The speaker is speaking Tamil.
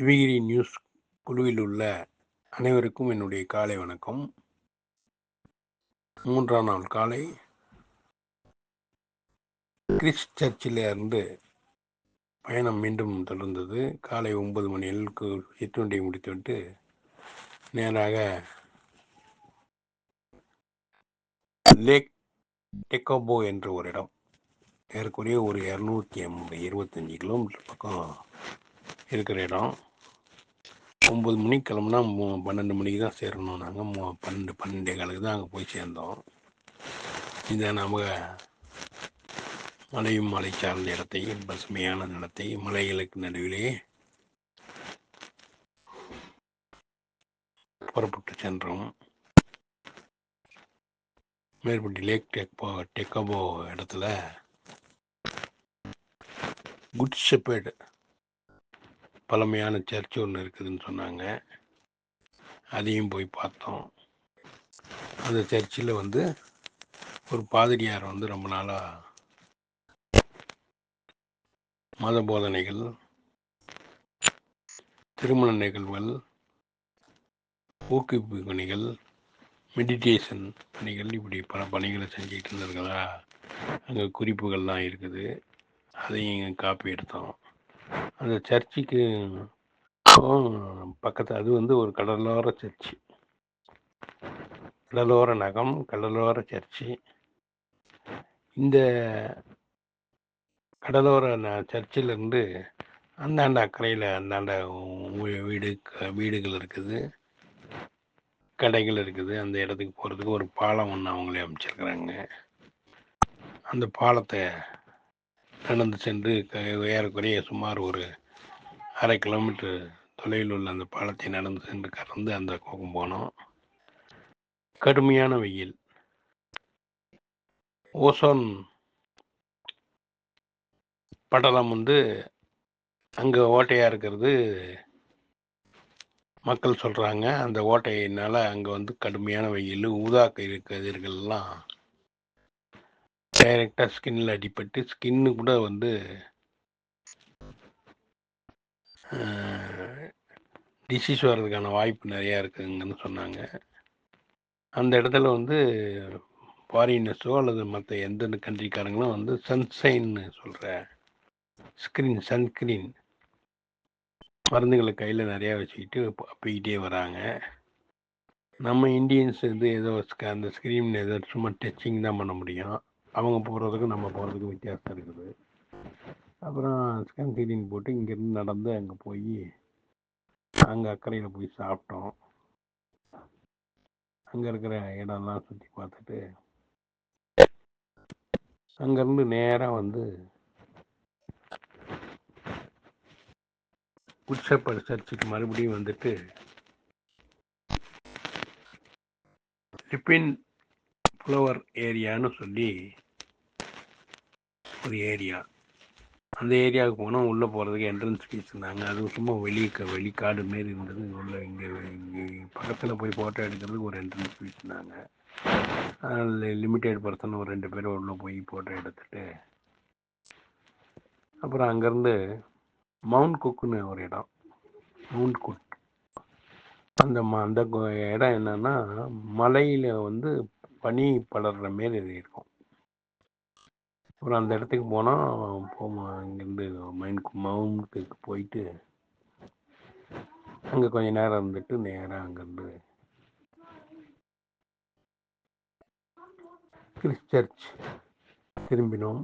சிவகிரி நியூஸ் குழுவில் உள்ள அனைவருக்கும் என்னுடைய காலை வணக்கம். மூன்றாம் நாள் காலை. கிறிஸ் சர்ச்சில் இருந்து பயணம் மீண்டும் தொடர்ந்தது. காலை ஒன்பது மணி அளவுக்கு சிற்றுண்டியை முடித்துவிட்டு நேராக லேக் டெக்கோபோ என்ற ஒரு இடம். ஏறக்குறைய ஒரு இரநூத்தி ஐம்பது இருபத்தஞ்சி கிலோமீட்டர் பக்கம் இருக்கிற இடம். ஒம்பது மணிக்கு கிளம்புனா மூ பன்னெண்டு மணிக்கு தான் சேரணும் நாங்கள் பன்னெண்டு பன்னெண்டே காலுக்கு தான் அங்கே போய் சேர்ந்தோம். இதை நம்ம மலையும் மலை சார்ந்த இடத்தையும் பசுமையான நிலத்தை மலைகளுக்கு நடுவிலே புறப்பட்டு சென்றோம். மேற்பட்டி லேக் டெக்போ டெக்கபோ இடத்துல குட் ஷெப்பர்டு பழமையான சர்ச் ஒன்று இருக்குதுன்னு சொன்னாங்க. அதையும் போய் பார்த்தோம். அந்த சர்ச்சில் வந்து ஒரு பாதிரியார் வந்து ரொம்ப நாளாக மத போதனைகள் திருமண நிகழ்வுகள் ஊக்குவிப்பு பணிகள் மெடிடேஷன் பணிகள் இப்படி பல பணிகளை செஞ்சுக்கிட்டு இருந்திருக்கிறதா அங்கே குறிப்புகள்லாம் இருக்குது. அதையும் காப்பி எடுத்தோம். அந்த சர்ச்சுக்கு பக்கத்து அது வந்து ஒரு கடலோர சர்ச்சு. கடலோர நகம் கடலோர சர்ச்சு. இந்த கடலோர சர்ச்சிலிருந்து அந்தாண்ட அக்கறையில் அந்தாண்ட வீடு வீடுகள் இருக்குது. கடைகள் இருக்குது. அந்த இடத்துக்கு போகிறதுக்கு ஒரு பாலம் ஒன்று அவங்களே அமைச்சிருக்கிறாங்க. அந்த பாலத்தை நடந்து சென்று ஏறக்குறைய சுமார் ஒரு அரை கிலோமீட்டர் தொலைவில் உள்ள அந்த பாலத்தை நடந்து சென்று கடந்து அந்த கோகம் போனோம். கடுமையான வெயில். ஓசோன் படலம் வந்து அங்கே ஓட்டையாக இருக்கிறது மக்கள் சொல்கிறாங்க அந்த ஓட்டையினால் அங்கே வந்து கடுமையான வெயில் ஊதா கதிர்கள்லாம் டைரெக்டாக ஸ்கின்னில் அடிபட்டு ஸ்கின்னு கூட வந்து டிசீஸ் வர்றதுக்கான வாய்ப்பு நிறையா இருக்குதுங்கன்னு சொன்னாங்க. அந்த இடத்துல வந்து ஃபாரினர்ஸோ அல்லது மற்ற எந்த கண்ட்ரிக்காரங்களும் வந்து சன்சைன்னு சொல்கிற ஸ்க்ரீன் சன்ஸ்க்ரீன் மருந்துகளை கையில் நிறையா வச்சுக்கிட்டு போய்கிட்டே வராங்க. நம்ம இந்தியன்ஸ் வந்து ஏதோ அந்த ஸ்க்ரீன் ஏதோ சும்மா டச்சிங் தான் பண்ண முடியும். அவங்க போகிறதுக்கும் நம்ம போகிறதுக்கும் வித்தியாசம் இருக்குது. அப்புறம் ஸ்கேன் சீலிங் போட்டு இங்கேருந்து நடந்து அங்கே போய் அங்கே அக்கறையில் போய் சாப்பிட்டோம். அங்கே இருக்கிற இடம்லாம் சுற்றி பார்த்துட்டு அங்கேருந்து நேராக வந்து குட்ஷப்பர் சர்ச்சுக்கு மறுபடியும் வந்துட்டு லிப்பின் ஃப்ளவர் ஏரியான்னு சொல்லி ஒரு ஏரியா அந்த ஏரியாவுக்கு போனால் உள்ளே போகிறதுக்கு என்ட்ரன்ஸ் ஃபீஸ் இருந்தாங்க. அதுவும் சும்மா வெளியே வெளிக்காடு மாரி இருந்தது. உள்ள இங்கே இங்கே பக்கத்தில் போய் ஃபோட்டோ எடுக்கிறதுக்கு ஒரு என்ட்ரன்ஸ் ஃபீஸ் இருந்தாங்க. அதில் லிமிட்டெட் பர்சன் ஒரு ரெண்டு பேரும் உள்ளே போய் ஃபோட்டோ எடுத்துட்டு அப்புறம் அங்கேருந்து மவுண்ட் குக்குன்னு ஒரு இடம். மவுண்ட் குக் அந்த ம அந்த இடம் என்னென்னா மலையில் வந்து பனி படர்ற மாரி இருக்கும் அப்புறம் அந்த இடத்துக்கு போனால் போமா இங்கேருந்து மைண்ட் மவுண்ட்டுக்கு போயிட்டு அங்கே கொஞ்ச நேரம் இருந்துட்டு நேராக அங்கேருந்து கிறிஸ்ட் சர்ச் திரும்பினோம்.